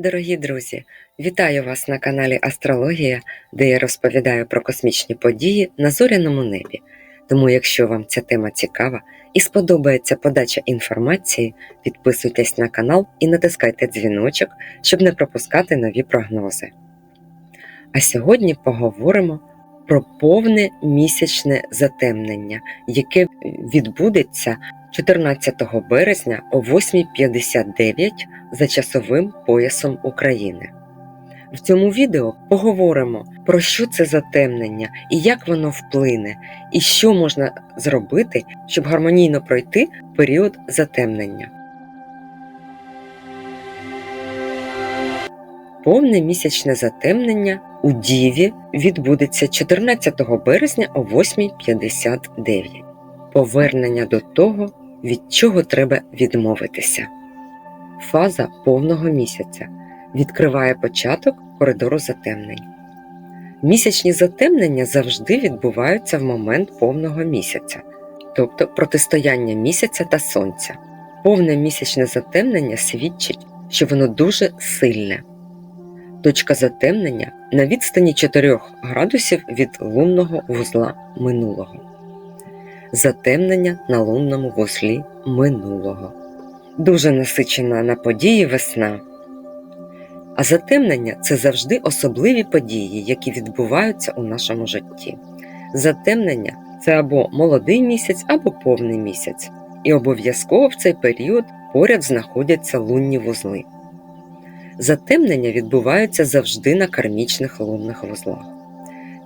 Дорогі друзі, вітаю вас на каналі Астрологія, де я розповідаю про космічні події на зоряному небі. Тому, якщо вам ця тема цікава і сподобається подача інформації, підписуйтесь на канал і натискайте дзвіночок, щоб не пропускати нові прогнози. А сьогодні поговоримо про повне місячне затемнення, яке відбудеться 14 березня о 8.59 за часовим поясом України. В цьому відео поговоримо про що це затемнення і як воно вплине, і що можна зробити, щоб гармонійно пройти період затемнення. Повне місячне затемнення у Діві відбудеться 14 березня о 8.59. Повернення до того, від чого треба відмовитися. Фаза повного місяця відкриває початок коридору затемнень. Місячні затемнення завжди відбуваються в момент повного місяця, тобто протистояння місяця та сонця. Повне місячне затемнення свідчить, що воно дуже сильне. Точка затемнення на відстані 4 градусів від лунного вузла минулого. Затемнення на лунному вузлі минулого. Дуже насичена на події весна. А затемнення це завжди особливі події, які відбуваються у нашому житті. Затемнення це або молодий місяць, або повний місяць, і обов'язково в цей період поряд знаходяться лунні вузли. Затемнення відбуваються завжди на кармічних лунних вузлах.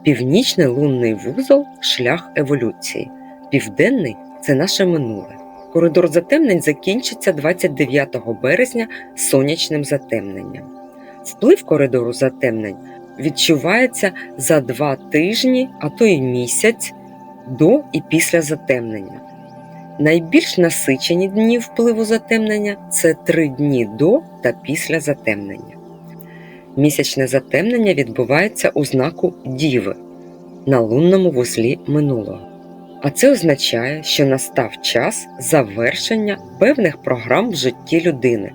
Північний лунний вузол шлях еволюції, південний це наше минуле. Коридор затемнень закінчиться 29 березня сонячним затемненням. Вплив коридору затемнень відчувається за два тижні, а то й місяць до і після затемнення. Найбільш насичені дні впливу затемнення це три дні до та після затемнення. Місячне затемнення відбувається у знаку Діви на лунному вузлі минулого. А це означає, що настав час завершення певних програм в житті людини,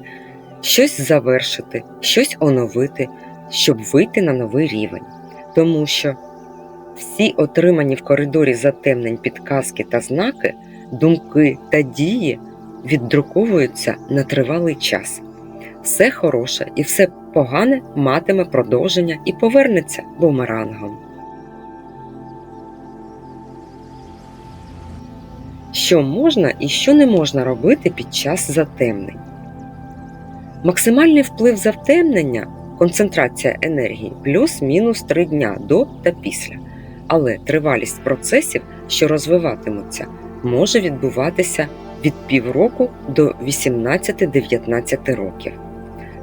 щось завершити, щось оновити, щоб вийти на новий рівень. Тому що всі отримані в коридорі затемнень підказки та знаки, думки та дії віддруковуються на тривалий час. Все хороше і все погане матиме продовження і повернеться бумерангом. Що можна і що не можна робити під час затемнень. Максимальний вплив затемнення концентрація енергії плюс-мінус 3 дня до та після. Але тривалість процесів, що розвиватимуться, може відбуватися від півроку до 18-19 років.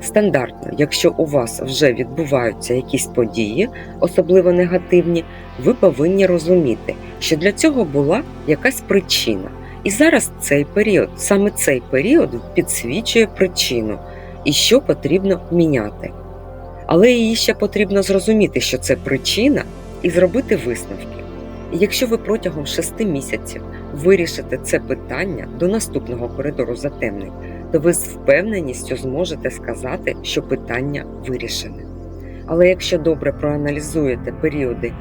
Стандартно, якщо у вас вже відбуваються якісь події, особливо негативні, ви повинні розуміти, що для цього була якась причина. І зараз цей період, саме цей період підсвічує причину і що потрібно міняти. Але її ще потрібно зрозуміти, що це причина, і зробити висновки. І якщо ви протягом 6 місяців вирішите це питання до наступного коридору затемнень, то ви з впевненістю зможете сказати, що питання вирішене. Але якщо добре проаналізуєте періоди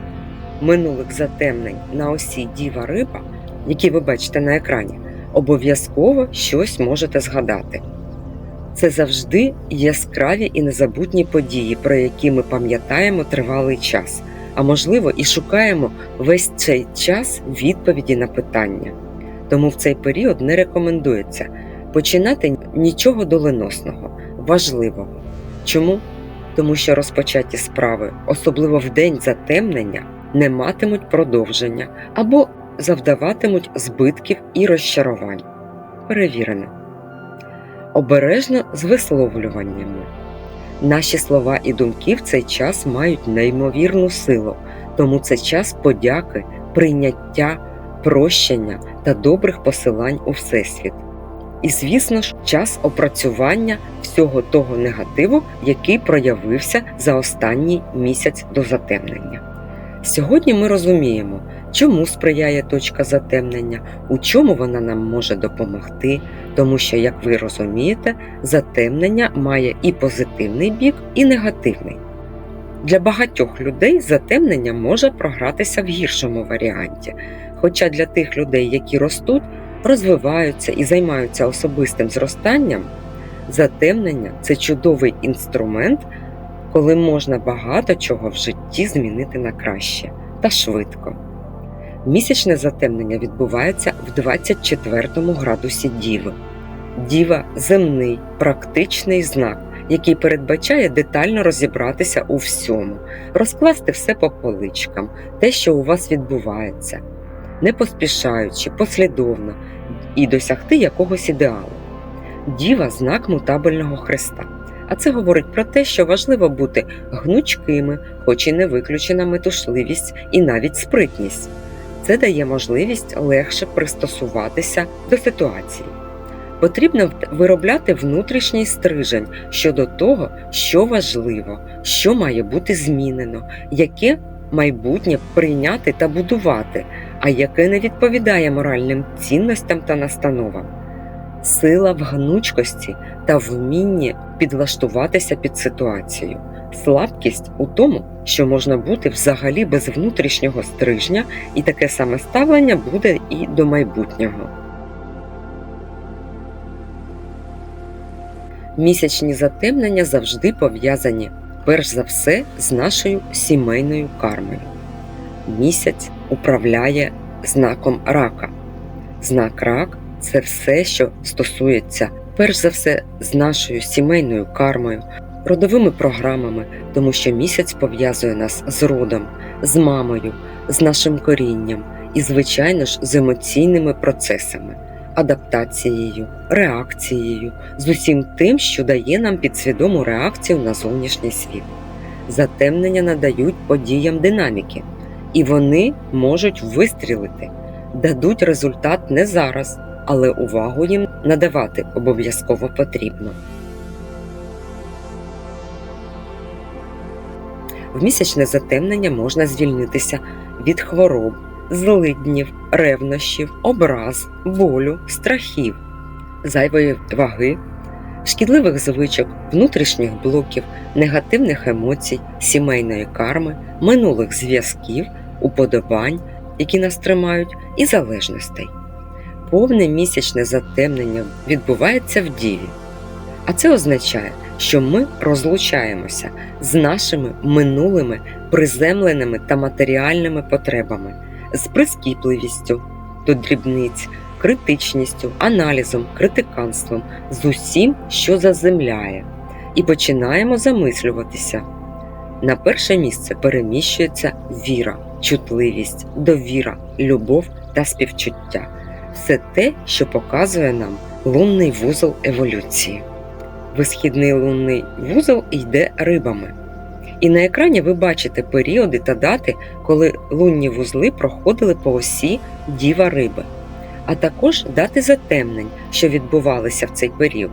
минулих затемнень на осі Діва Риба, які ви бачите на екрані, обов'язково щось можете згадати. Це завжди яскраві і незабутні події, про які ми пам'ятаємо тривалий час, а можливо, і шукаємо весь цей час відповіді на питання. Тому в цей період не рекомендується починати нічого доленосного, важливого. Чому? Тому що розпочаті справи, особливо в день затемнення, не матимуть продовження або завдаватимуть збитків і розчарувань. Перевірено. Обережно з висловлюваннями. Наші слова і думки в цей час мають неймовірну силу, тому це час подяки, прийняття, прощення та добрих посилань у Всесвіт. І, звісно ж, час опрацювання всього того негативу, який проявився за останній місяць до затемнення. Сьогодні ми розуміємо, чому сприяє точка затемнення, у чому вона нам може допомогти, тому що, як ви розумієте, затемнення має і позитивний бік, і негативний. Для багатьох людей затемнення може програтися в гіршому варіанті, хоча для тих людей, які ростуть, розвиваються і займаються особистим зростанням, затемнення це чудовий інструмент, коли можна багато чого в житті змінити на краще та швидко. Місячне затемнення відбувається в 24 градусі Діви. Діва земний, практичний знак, який передбачає детально розібратися у всьому, розкласти все по поличкам, те, що у вас відбувається, не поспішаючи, послідовно і досягти якогось ідеалу. Діва знак мутабельного хреста. А це говорить про те, що важливо бути гнучкими, хоч і не виключена метушливість і навіть спритність. Це дає можливість легше пристосуватися до ситуації. Потрібно виробляти внутрішній стрижень щодо того, що важливо, що має бути змінено, яке майбутнє прийняти та будувати, а яке не відповідає моральним цінностям та настановам. Сила в гнучкості та вмінні підлаштуватися під ситуацію. Слабкість у тому, що можна бути взагалі без внутрішнього стрижня, і таке саме ставлення буде і до майбутнього. Місячні затемнення завжди пов'язані перш за все з нашою сімейною кармою. Місяць управляє знаком рака. Знак рак це все, що стосується перш за все з нашою сімейною кармою, родовими програмами, тому що місяць пов'язує нас з родом, з мамою, з нашим корінням і, звичайно ж, з емоційними процесами, адаптацією, реакцією, з усім тим, що дає нам підсвідому реакцію на зовнішній світ. Затемнення надають подіям динаміки, і вони можуть вистрілити, дадуть результат не зараз, але увагу їм надавати обов'язково потрібно. В місячне затемнення можна звільнитися від хвороб, злиднів, ревнощів, образ, болю, страхів, зайвої ваги, шкідливих звичок, внутрішніх блоків, негативних емоцій, сімейної карми, минулих зв'язків, уподобань, які нас тримають, і залежностей. Повне місячне затемнення відбувається в діві. А це означає, що ми розлучаємося з нашими минулими приземленими та матеріальними потребами, з прискіпливістю до дрібниць, критичністю, аналізом, критиканством, з усім, що заземляє, і починаємо замислюватися. На перше місце переміщується віра, чутливість, довіра, любов та співчуття все те, що показує нам лунний вузол еволюції. Висхідний лунний вузол йде рибами. І на екрані ви бачите періоди та дати, коли лунні вузли проходили по осі Діва Риби, а також дати затемнень, що відбувалися в цей період.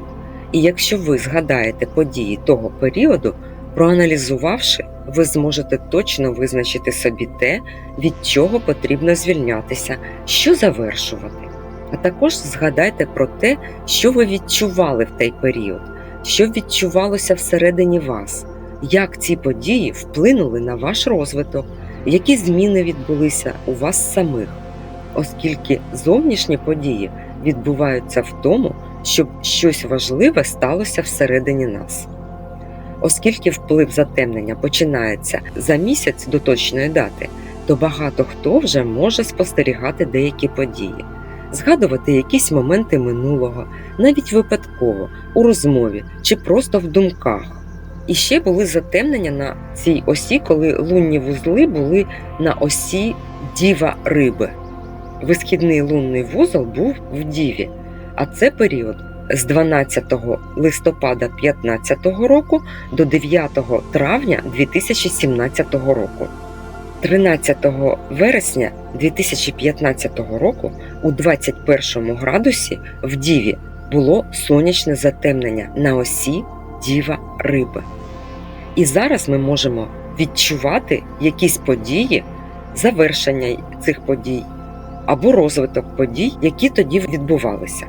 І якщо ви згадаєте події того періоду, проаналізувавши, ви зможете точно визначити собі те, від чого потрібно звільнятися, що завершувати. А також згадайте про те, що ви відчували в той період, що відчувалося всередині вас, як ці події вплинули на ваш розвиток, які зміни відбулися у вас самих, оскільки зовнішні події відбуваються в тому, щоб щось важливе сталося всередині нас. Оскільки вплив затемнення починається за місяць до точної дати, то багато хто вже може спостерігати деякі події згадувати якісь моменти минулого, навіть випадково, у розмові чи просто в думках. І ще були затемнення на цій осі, коли лунні вузли були на осі діва риби. Висхідний лунний вузол був в діві, а це період з 12 листопада 2015 року до 9 травня 2017 року. 13 вересня 2015 року у 21 градусі в Діві було сонячне затемнення на осі Діва Риби. І зараз ми можемо відчувати якісь події завершення цих подій або розвиток подій, які тоді відбувалися.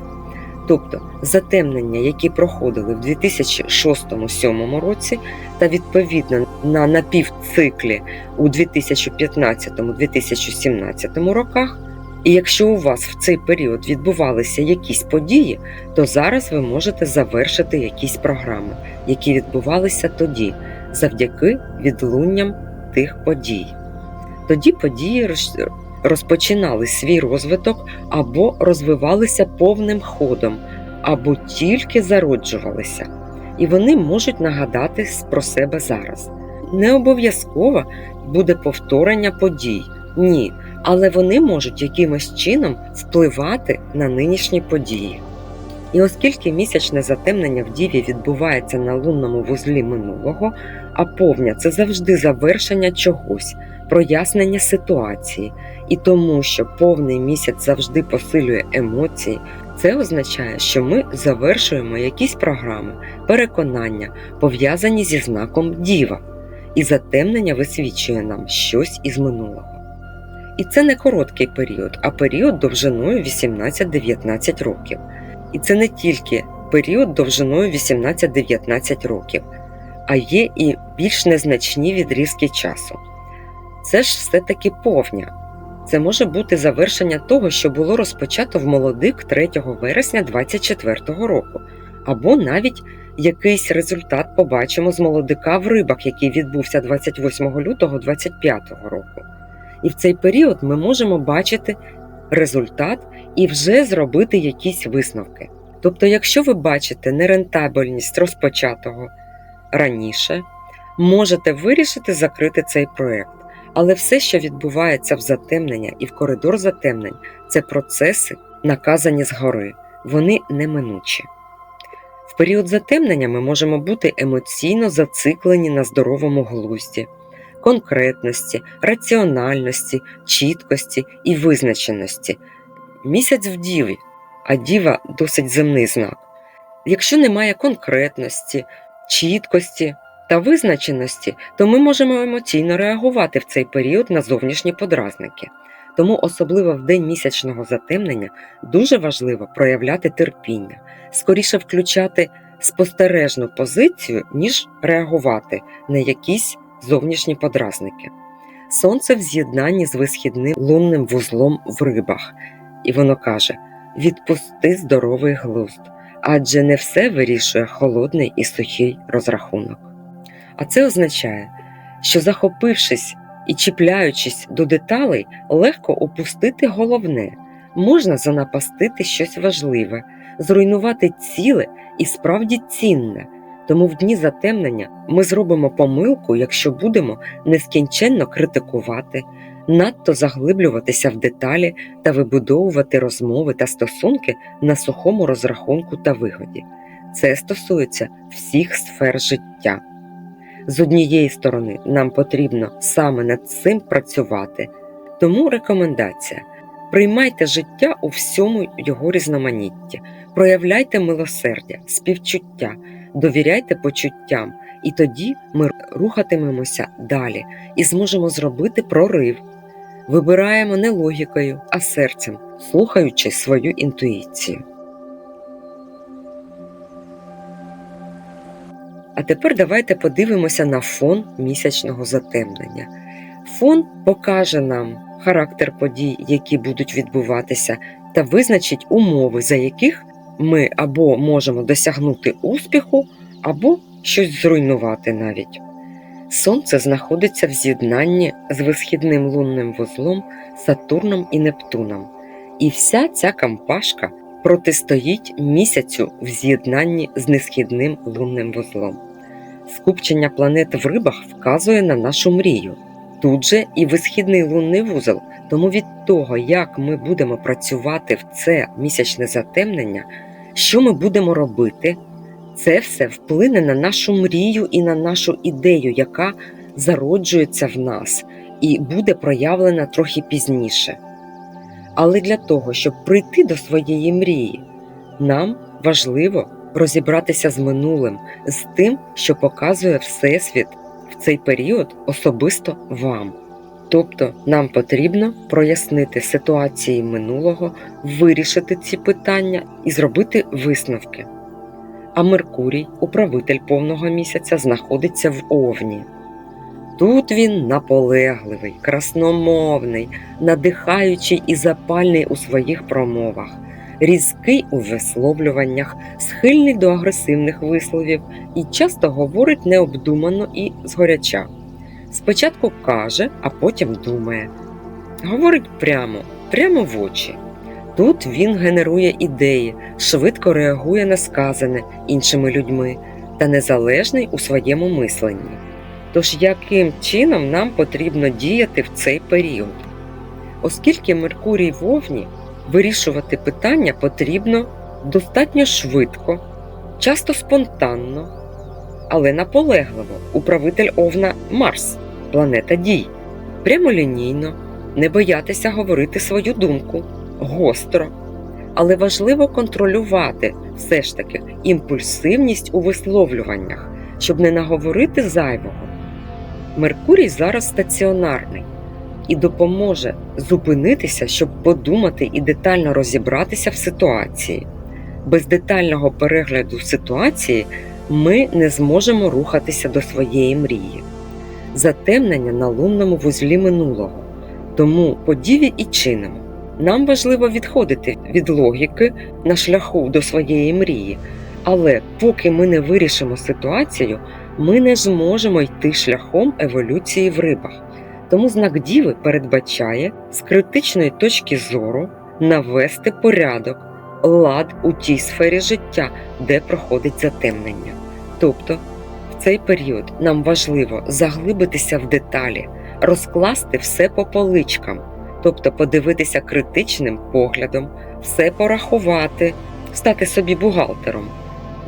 Тобто затемнення, які проходили в 2006-2007 році, та відповідно на напівциклі у 2015-2017 роках. І якщо у вас в цей період відбувалися якісь події, то зараз ви можете завершити якісь програми, які відбувалися тоді, завдяки відлунням тих подій. Тоді події розпочинали свій розвиток або розвивалися повним ходом, або тільки зароджувалися, і вони можуть нагадати про себе зараз. Не обов'язково буде повторення подій, ні, але вони можуть якимось чином впливати на нинішні події. І оскільки місячне затемнення в Діві відбувається на лунному вузлі минулого, а повня це завжди завершення чогось, прояснення ситуації, і тому, що повний місяць завжди посилює емоції, це означає, що ми завершуємо якісь програми, переконання, пов'язані зі знаком Діва, і затемнення висвічує нам щось із минулого. І це не короткий період, а період довжиною 18-19 років. І це не тільки період довжиною 18-19 років, а є і більш незначні відрізки часу. Це ж все-таки повня. Це може бути завершення того, що було розпочато в молодик 3 вересня 2024 року, або навіть якийсь результат побачимо з молодика в рибах, який відбувся 28 лютого 2025 року. І в цей період ми можемо бачити результат і вже зробити якісь висновки. Тобто, якщо ви бачите нерентабельність розпочатого раніше, можете вирішити закрити цей проект. Але все, що відбувається в затемнення і в коридор затемнень, це процеси, наказані згори, вони неминучі. В період затемнення ми можемо бути емоційно зациклені на здоровому глузді, конкретності, раціональності, чіткості і визначеності. Місяць в діві, а діва досить земний знак. Якщо немає конкретності, чіткості та визначеності, то ми можемо емоційно реагувати в цей період на зовнішні подразники. Тому, особливо в день місячного затемнення, дуже важливо проявляти терпіння, скоріше включати спостережну позицію, ніж реагувати на якісь зовнішні подразники. Сонце в з'єднанні з висхідним лунним вузлом в рибах, і воно каже: відпусти здоровий глузд, адже не все вирішує холодний і сухий розрахунок. А це означає, що захопившись і чіпляючись до деталей, легко опустити головне, можна занапастити щось важливе, зруйнувати ціле і справді цінне. Тому в дні затемнення ми зробимо помилку, якщо будемо нескінченно критикувати, надто заглиблюватися в деталі та вибудовувати розмови та стосунки на сухому розрахунку та вигоді. Це стосується всіх сфер життя. З однієї сторони, нам потрібно саме над цим працювати. Тому рекомендація: приймайте життя у всьому його різноманітті, проявляйте милосердя, співчуття, довіряйте почуттям, і тоді ми рухатимемося далі і зможемо зробити прорив. Вибираємо не логікою, а серцем, слухаючи свою інтуїцію. А тепер давайте подивимося на фон місячного затемнення. Фон покаже нам характер подій, які будуть відбуватися, та визначить умови, за яких ми або можемо досягнути успіху, або щось зруйнувати навіть. Сонце знаходиться в з'єднанні з висхідним лунним вузлом Сатурном і Нептуном, і вся ця кампашка протистоїть місяцю в з'єднанні з несхідним лунним вузлом. Скупчення планет в рибах вказує на нашу мрію. Тут же і висхідний лунний вузол, тому від того, як ми будемо працювати в це місячне затемнення, що ми будемо робити, це все вплине на нашу мрію і на нашу ідею, яка зароджується в нас і буде проявлена трохи пізніше. Але для того, щоб прийти до своєї мрії, нам важливо розібратися з минулим, з тим, що показує Всесвіт в цей період особисто вам. Тобто нам потрібно прояснити ситуації минулого, вирішити ці питання і зробити висновки. А Меркурій, управитель повного місяця, знаходиться в Овні. Тут він наполегливий, красномовний, надихаючий і запальний у своїх промовах, різкий у висловлюваннях, схильний до агресивних висловів і часто говорить необдумано і згоряча. Спочатку каже, а потім думає. Говорить прямо, прямо в очі. Тут він генерує ідеї, швидко реагує на сказане іншими людьми та незалежний у своєму мисленні. Тож яким чином нам потрібно діяти в цей період? Оскільки Меркурій в Овні, вирішувати питання потрібно достатньо швидко, часто спонтанно, але наполегливо. Управитель Овна Марс, планета дій, прямолінійно, не боятися говорити свою думку, гостро. Але важливо контролювати все ж таки імпульсивність у висловлюваннях, щоб не наговорити зайвого. Меркурій зараз стаціонарний і допоможе зупинитися, щоб подумати і детально розібратися в ситуації. Без детального перегляду ситуації ми не зможемо рухатися до своєї мрії. Затемнення на лунному вузлі минулого. Тому по діві і чинимо. Нам важливо відходити від логіки на шляху до своєї мрії, але поки ми не вирішимо ситуацію, ми не зможемо йти шляхом еволюції в рибах. Тому знак Діви передбачає з критичної точки зору навести порядок, лад у тій сфері життя, де проходить затемнення. Тобто в цей період нам важливо заглибитися в деталі, розкласти все по поличкам, тобто подивитися критичним поглядом, все порахувати, стати собі бухгалтером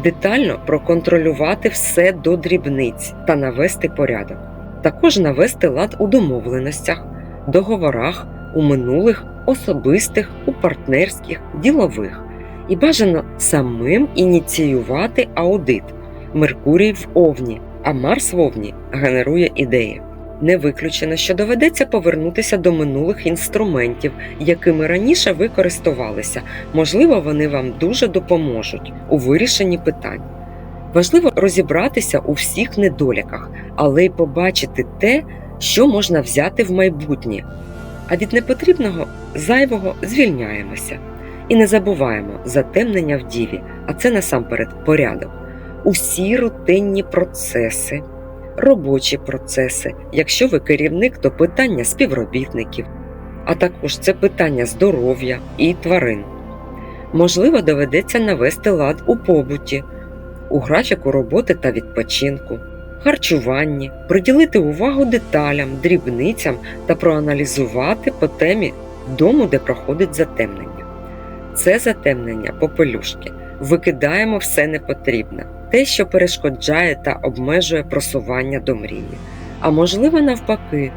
детально проконтролювати все до дрібниць та навести порядок, також навести лад у домовленостях, договорах, у минулих, особистих, у партнерських, ділових, і бажано самим ініціювати аудит. Меркурій в Овні, а Марс в Овні генерує ідеї. Не виключено, що доведеться повернутися до минулих інструментів, якими раніше ви користувалися. Можливо, вони вам дуже допоможуть у вирішенні питань. Важливо розібратися у всіх недоліках, але й побачити те, що можна взяти в майбутнє. А від непотрібного зайвого звільняємося. І не забуваємо затемнення в діві, а це насамперед порядок. Усі рутинні процеси робочі процеси. Якщо ви керівник, то питання співробітників, а також це питання здоров'я і тварин. Можливо, доведеться навести лад у побуті, у графіку роботи та відпочинку, харчуванні, приділити увагу деталям, дрібницям та проаналізувати по темі дому, де проходить затемнення. Це затемнення попелюшки. Викидаємо все непотрібне те, що перешкоджає та обмежує просування до мрії. А можливо, навпаки,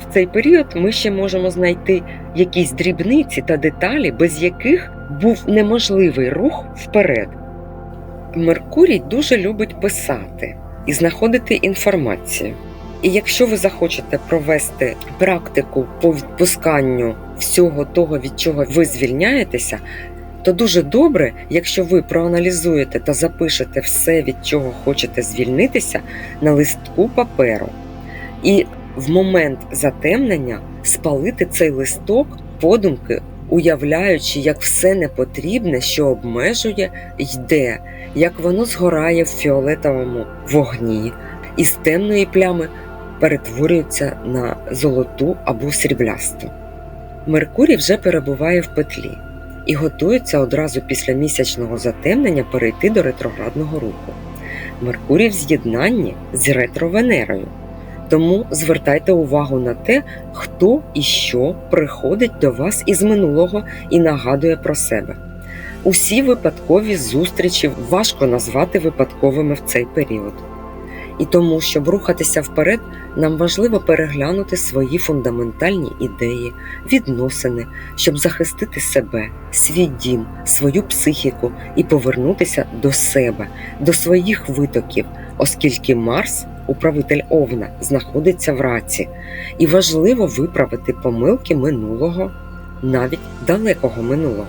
в цей період ми ще можемо знайти якісь дрібниці та деталі, без яких був неможливий рух вперед. Меркурій дуже любить писати і знаходити інформацію. І якщо ви захочете провести практику по відпусканню всього того, від чого ви звільняєтеся, то дуже добре, якщо ви проаналізуєте та запишете все, від чого хочете звільнитися, на листку паперу. І в момент затемнення спалити цей листок подумки, уявляючи, як все непотрібне, що обмежує, йде, як воно згорає в фіолетовому вогні, і з темної плями перетворюється на золоту або сріблясту. Меркурій вже перебуває в петлі і готується одразу після місячного затемнення перейти до ретроградного руху. Меркурій в з'єднанні з ретро-Венерою. Тому звертайте увагу на те, хто і що приходить до вас із минулого і нагадує про себе. Усі випадкові зустрічі важко назвати випадковими в цей період. І тому, щоб рухатися вперед, нам важливо переглянути свої фундаментальні ідеї, відносини, щоб захистити себе, свій дім, свою психіку і повернутися до себе, до своїх витоків, оскільки Марс, управитель Овна, знаходиться в раці, і важливо виправити помилки минулого, навіть далекого минулого.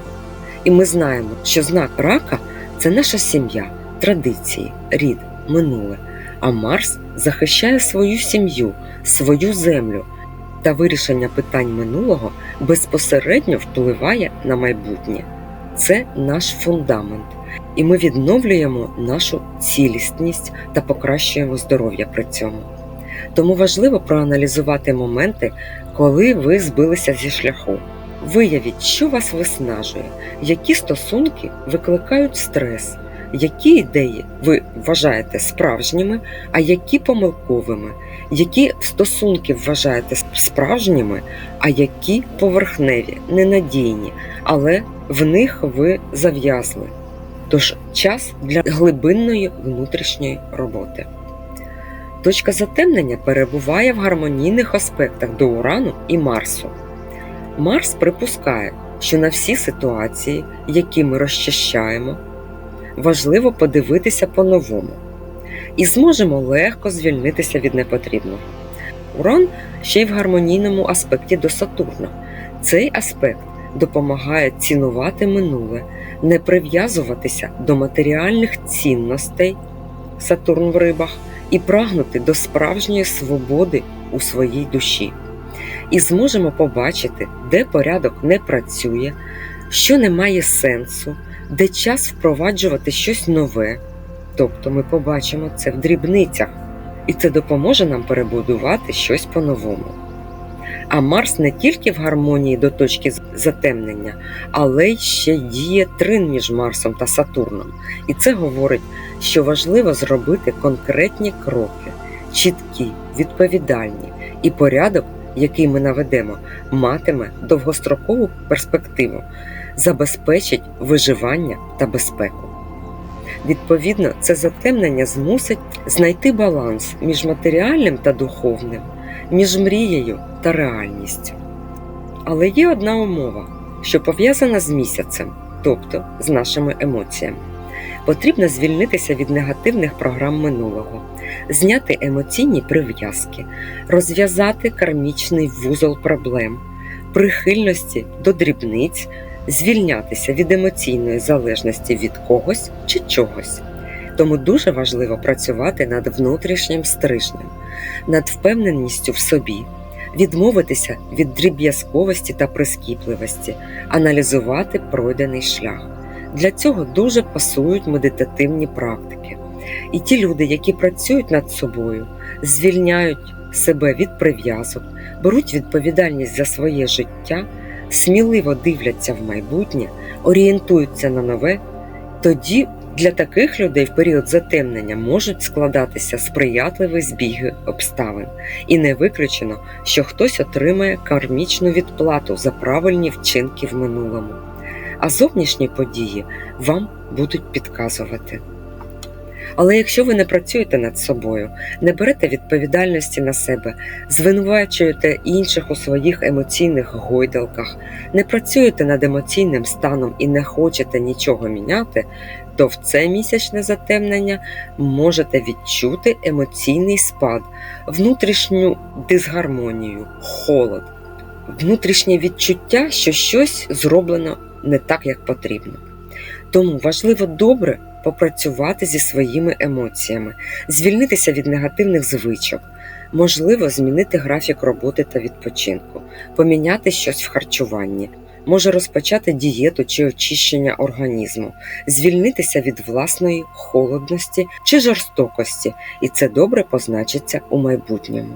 І ми знаємо, що знак рака це наша сім'я, традиції, рід, минуле. А Марс захищає свою сім'ю, свою землю, та вирішення питань минулого безпосередньо впливає на майбутнє. Це наш фундамент, і ми відновлюємо нашу цілісність та покращуємо здоров'я при цьому. Тому важливо проаналізувати моменти, коли ви збилися зі шляху. Виявіть, що вас виснажує, які стосунки викликають стрес, які ідеї ви вважаєте справжніми, а які помилковими, які стосунки вважаєте справжніми, а які поверхневі, ненадійні, але в них ви зав'язли. Тож час для глибинної внутрішньої роботи. Точка затемнення перебуває в гармонійних аспектах до Урану і Марсу. Марс припускає, що на всі ситуації, які ми розчищаємо, важливо подивитися по-новому і зможемо легко звільнитися від непотрібного. Уран ще й в гармонійному аспекті до Сатурна. Цей аспект допомагає цінувати минуле, не прив'язуватися до матеріальних цінностей Сатурн в рибах і прагнути до справжньої свободи у своїй душі. І зможемо побачити, де порядок не працює, що не має сенсу, де час впроваджувати щось нове. Тобто ми побачимо це в дрібницях, і це допоможе нам перебудувати щось по-новому. А Марс не тільки в гармонії до точки затемнення, але й ще діє трин між Марсом та Сатурном. І це говорить, що важливо зробити конкретні кроки, чіткі, відповідальні, і порядок, який ми наведемо, матиме довгострокову перспективу, забезпечить виживання та безпеку. Відповідно, це затемнення змусить знайти баланс між матеріальним та духовним, між мрією та реальністю. Але є одна умова, що пов'язана з місяцем, тобто з нашими емоціями. Потрібно звільнитися від негативних програм минулого, зняти емоційні прив'язки, розв'язати кармічний вузол проблем, прихильності до дрібниць звільнятися від емоційної залежності від когось чи чогось. Тому дуже важливо працювати над внутрішнім стрижнем, над впевненістю в собі, відмовитися від дріб'язковості та прискіпливості, аналізувати пройдений шлях. Для цього дуже пасують медитативні практики. І ті люди, які працюють над собою, звільняють себе від прив'язок, беруть відповідальність за своє життя сміливо дивляться в майбутнє, орієнтуються на нове, тоді для таких людей в період затемнення можуть складатися сприятливі збіги обставин, і не виключено, що хтось отримає кармічну відплату за правильні вчинки в минулому. А зовнішні події вам будуть підказувати. Але якщо ви не працюєте над собою, не берете відповідальності на себе, звинувачуєте інших у своїх емоційних гойдалках, не працюєте над емоційним станом і не хочете нічого міняти, то в це місячне затемнення можете відчути емоційний спад, внутрішню дисгармонію, холод, внутрішнє відчуття, що щось зроблено не так, як потрібно. Тому важливо добре попрацювати зі своїми емоціями, звільнитися від негативних звичок, можливо, змінити графік роботи та відпочинку, поміняти щось в харчуванні, може розпочати дієту чи очищення організму, звільнитися від власної холодності чи жорстокості, і це добре позначиться у майбутньому.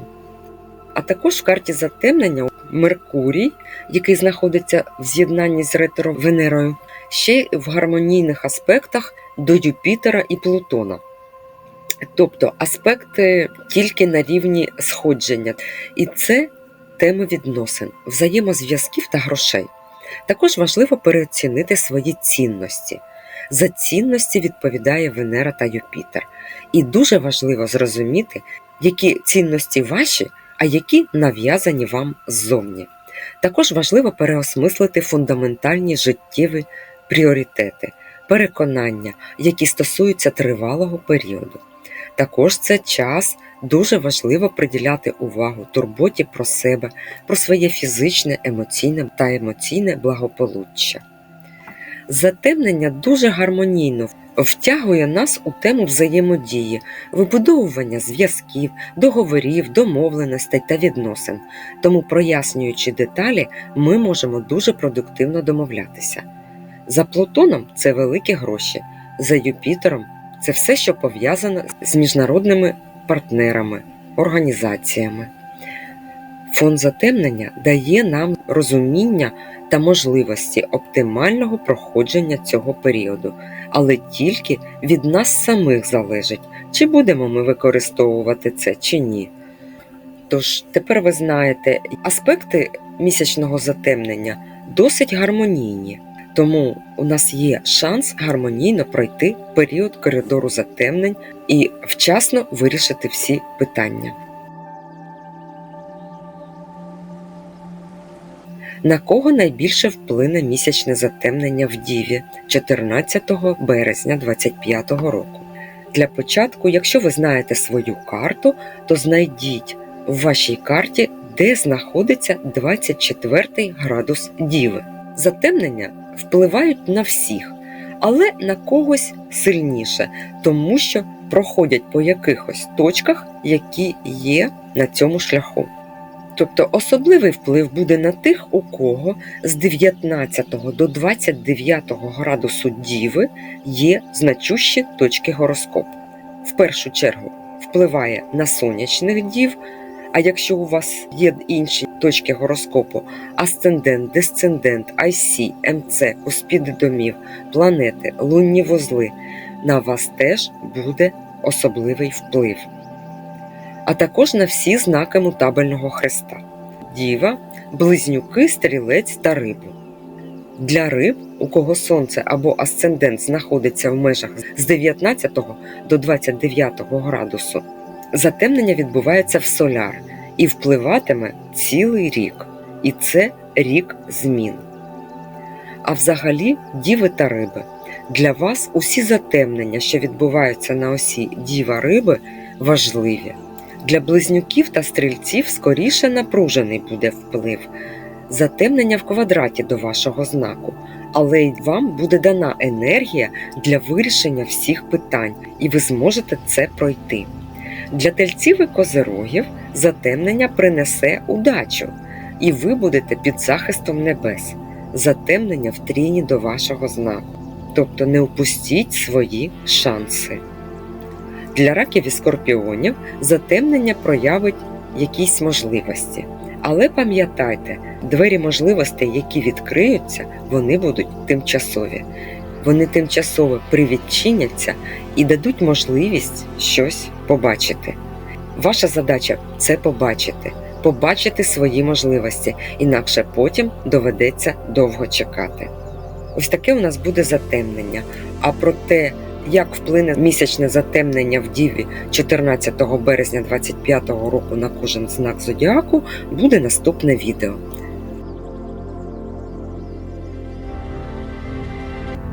А також в карті затемнення Меркурій, який знаходиться в з'єднанні з ретро Венерою, ще й в гармонійних аспектах до Юпітера і Плутона. Тобто аспекти тільки на рівні сходження. І це теми відносин, взаємозв'язків та грошей. Також важливо переоцінити свої цінності. За цінності відповідає Венера та Юпітер. І дуже важливо зрозуміти, які цінності ваші, а які нав'язані вам ззовні. Також важливо переосмислити фундаментальні життєві пріоритети, переконання, які стосуються тривалого періоду. Також це час дуже важливо приділяти увагу турботі про себе, про своє фізичне, емоційне та емоційне благополуччя. Затемнення дуже гармонійно втягує нас у тему взаємодії, вибудовування зв'язків, договорів, домовленостей та відносин. Тому, прояснюючи деталі, ми можемо дуже продуктивно домовлятися. За Плутоном це великі гроші, за Юпітером це все, що пов'язано з міжнародними партнерами, організаціями. Фон затемнення дає нам розуміння та можливості оптимального проходження цього періоду, але тільки від нас самих залежить, чи будемо ми використовувати це чи ні. Тож тепер ви знаєте, аспекти місячного затемнення досить гармонійні, тому у нас є шанс гармонійно пройти період коридору затемнень і вчасно вирішити всі питання. На кого найбільше вплине місячне затемнення в Діві 14 березня 2025 року? Для початку, якщо ви знаєте свою карту, то знайдіть в вашій карті, де знаходиться 24 градус Діви. Затемнення впливають на всіх, але на когось сильніше, тому що проходять по якихось точках, які є на цьому шляху. Тобто особливий вплив буде на тих, у кого з 19 до 29 градусу Діви є значущі точки гороскопу. В першу чергу впливає на сонячних дів. А якщо у вас є інші точки гороскопу: асцендент, десцендент, IC, МЦ, куспіди домів, планети, лунні вузли, на вас теж буде особливий вплив а також на всі знаки мутабельного хреста діва, близнюки, стрілець та рибу. Для риб, у кого сонце або асцендент знаходиться в межах з 19 до 29 градусу, затемнення відбувається в соляр і впливатиме цілий рік. І це рік змін. А взагалі, діви та риби. Для вас усі затемнення, що відбуваються на осі діва риби, важливі. Для близнюків та стрільців скоріше напружений буде вплив, затемнення в квадраті до вашого знаку, але й вам буде дана енергія для вирішення всіх питань, і ви зможете це пройти. Для тельців і козирогів затемнення принесе удачу, і ви будете під захистом небес, затемнення в тріні до вашого знаку. Тобто не упустіть свої шанси. Для раків і скорпіонів затемнення проявить якісь можливості. Але пам'ятайте, двері можливостей, які відкриються, вони будуть тимчасові. Вони тимчасово привідчиняться і дадуть можливість щось побачити. Ваша задача це побачити, побачити свої можливості, інакше потім доведеться довго чекати. Ось таке у нас буде затемнення. А про те, як вплине місячне затемнення в Діві 14 березня 2025 року на кожен знак зодіаку, буде наступне відео.